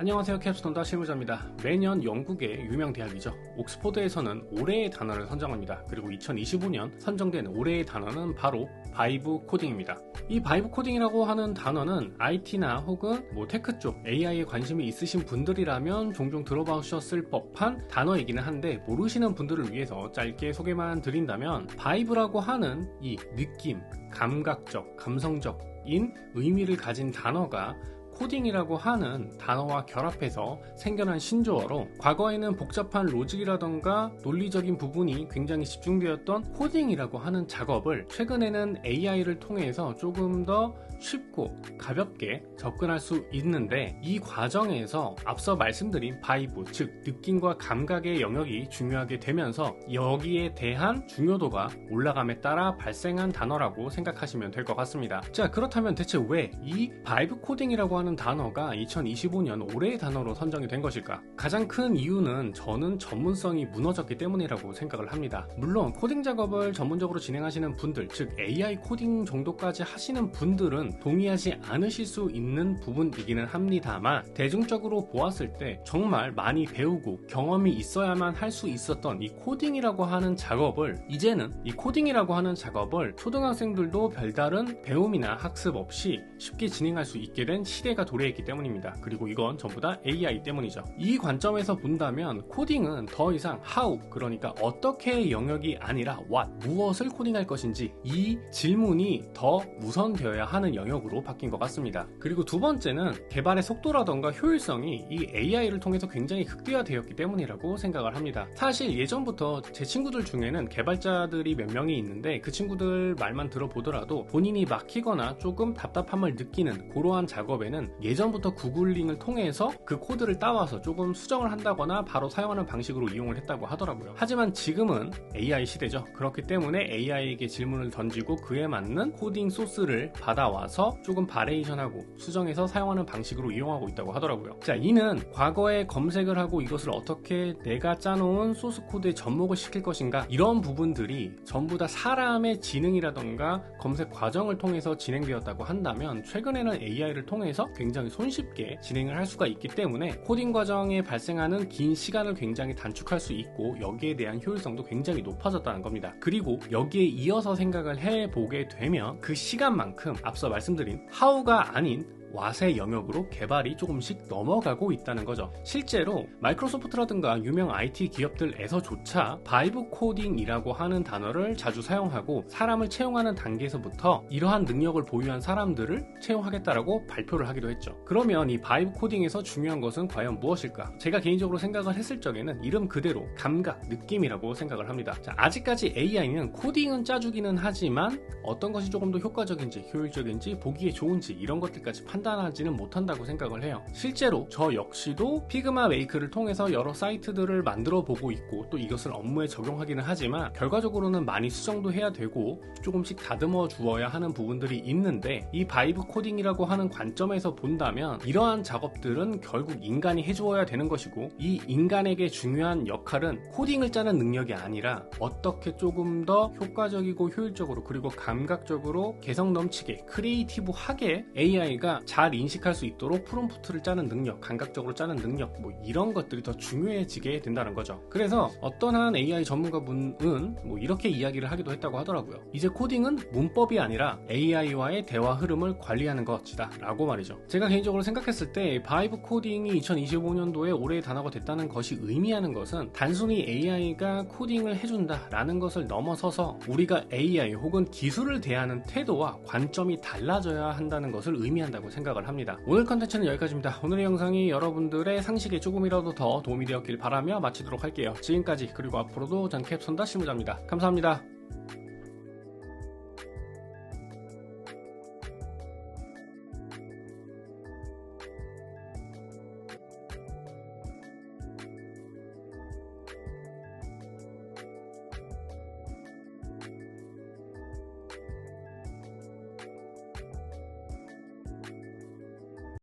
안녕하세요 캡스톤다 실무자입니다. 매년 영국의 유명 대학이죠. 옥스포드에서는 올해의 단어를 선정합니다. 그리고 2025년 선정된 올해의 단어는 바로 바이브 코딩입니다. 이 바이브 코딩이라고 하는 단어는 IT나 혹은 뭐 테크 쪽 AI에 관심이 있으신 분들이라면 종종 들어보셨을 법한 단어이기는 한데 모르시는 분들을 위해서 짧게 소개만 드린다면 바이브라고 하는 이 느낌, 감각적, 감성적 인 의미를 가진 단어가 코딩이라고 하는 단어와 결합해서 생겨난 신조어로 과거에는 복잡한 로직이라던가 논리적인 부분이 굉장히 집중되었던 코딩이라고 하는 작업을 최근에는 AI를 통해서 조금 더 쉽고 가볍게 접근할 수 있는데 이 과정에서 앞서 말씀드린 바이브 즉 느낌과 감각의 영역이 중요하게 되면서 여기에 대한 중요도가 올라감에 따라 발생한 단어라고 생각하시면 될 것 같습니다. 자 그렇다면 대체 왜 이 바이브 코딩이라고 하는 하는 단어가 2025년 올해의 단어로 선정이 된 것일까? 가장 큰 이유는 저는 전문성이 무너졌기 때문이라고 생각을 합니다. 물론 코딩 작업을 전문적으로 진행하시는 분들, 즉 AI 코딩 정도까지 하시는 분들은 동의하지 않으실 수 있는 부분이기는 합니다만 대중적으로 보았을 때 정말 많이 배우고 경험이 있어야만 할 수 있었던 이 코딩이라고 하는 작업을 이제는 이 코딩이라고 하는 작업을 초등학생들도 별다른 배움이나 학습 없이 쉽게 진행할 수 있게 된 시대가 시대가 도래했기 때문입니다. 그리고 이건 전부 다 AI 때문이죠. 이 관점에서 본다면 코딩은 더 이상 how 그러니까 어떻게 영역이 아니라 what 무엇을 코딩할 것인지 이 질문이 더 우선되어야 하는 영역으로 바뀐 것 같습니다. 그리고 두 번째는 개발의 속도라던가 효율성이 이 AI를 통해서 굉장히 극대화되었기 때문이라고 생각을 합니다. 사실 예전부터 제 친구들 중에는 개발자들이 몇 명이 있는데 그 친구들 말만 들어보더라도 본인이 막히거나 조금 답답함을 느끼는 그러한 작업에는 예전부터 구글링을 통해서 그 코드를 따와서 조금 수정을 한다거나 바로 사용하는 방식으로 이용을 했다고 하더라고요. 하지만 지금은 AI 시대죠. 그렇기 때문에 AI에게 질문을 던지고 그에 맞는 코딩 소스를 받아와서 조금 바레이션하고 수정해서 사용하는 방식으로 이용하고 있다고 하더라고요. 자, 이는 과거에 검색을 하고 이것을 어떻게 내가 짜놓은 소스 코드에 접목을 시킬 것인가 이런 부분들이 전부 다 사람의 지능이라던가 검색 과정을 통해서 진행되었다고 한다면 최근에는 AI를 통해서 굉장히 손쉽게 진행을 할 수가 있기 때문에 코딩 과정에 발생하는 긴 시간을 굉장히 단축할 수 있고 여기에 대한 효율성도 굉장히 높아졌다는 겁니다. 그리고 여기에 이어서 생각을 해보게 되면 그 시간만큼 앞서 말씀드린 how가 아닌 왓의 영역으로 개발이 조금씩 넘어가고 있다는 거죠. 실제로 마이크로소프트라든가 유명 IT 기업들에서조차 바이브 코딩이라고 하는 단어를 자주 사용하고 사람을 채용하는 단계에서부터 이러한 능력을 보유한 사람들을 채용하겠다라고 발표를 하기도 했죠. 그러면 이 바이브 코딩에서 중요한 것은 과연 무엇일까? 제가 개인적으로 생각을 했을 적에는 이름 그대로 감각, 느낌이라고 생각을 합니다. 자, 아직까지 AI는 코딩은 짜주기는 하지만 어떤 것이 조금 더 효과적인지 효율적인지 보기에 좋은지 이런 것들까지 판 판단하지는 못한다고 생각을 해요. 실제로 저 역시도 피그마 메이크를 통해서 여러 사이트들을 만들어 보고 있고 또 이것을 업무에 적용하기는 하지만 결과적으로는 많이 수정도 해야 되고 조금씩 다듬어 주어야 하는 부분들이 있는데 이 바이브 코딩이라고 하는 관점에서 본다면 이러한 작업들은 결국 인간이 해주어야 되는 것이고 이 인간에게 중요한 역할은 코딩을 짜는 능력이 아니라 어떻게 조금 더 효과적이고 효율적으로 그리고 감각적으로 개성 넘치게 크리에이티브하게 AI가 잘 인식할 수 있도록 프롬프트를 짜는 능력, 감각적으로 짜는 능력, 뭐 이런 것들이 더 중요해지게 된다는 거죠. 그래서 어떤 한 AI 전문가분은 뭐 이렇게 이야기를 하기도 했다고 하더라고요. 이제 코딩은 문법이 아니라 AI와의 대화 흐름을 관리하는 것이다. 라고 말이죠. 제가 개인적으로 생각했을 때 바이브 코딩이 2025년도에 올해의 단어가 됐다는 것이 의미하는 것은 단순히 AI가 코딩을 해준다 라는 것을 넘어서서 우리가 AI 혹은 기술을 대하는 태도와 관점이 달라져야 한다는 것을 의미한다고 생각합니다. 생각을 합니다. 오늘 컨텐츠는 여기까지입니다. 오늘의 영상이 여러분들의 상식에 조금이라도 더 도움이 되었길 바라며 마치도록 할게요. 지금까지 그리고 앞으로도 전 캡손다 실무자입니다. 감사합니다.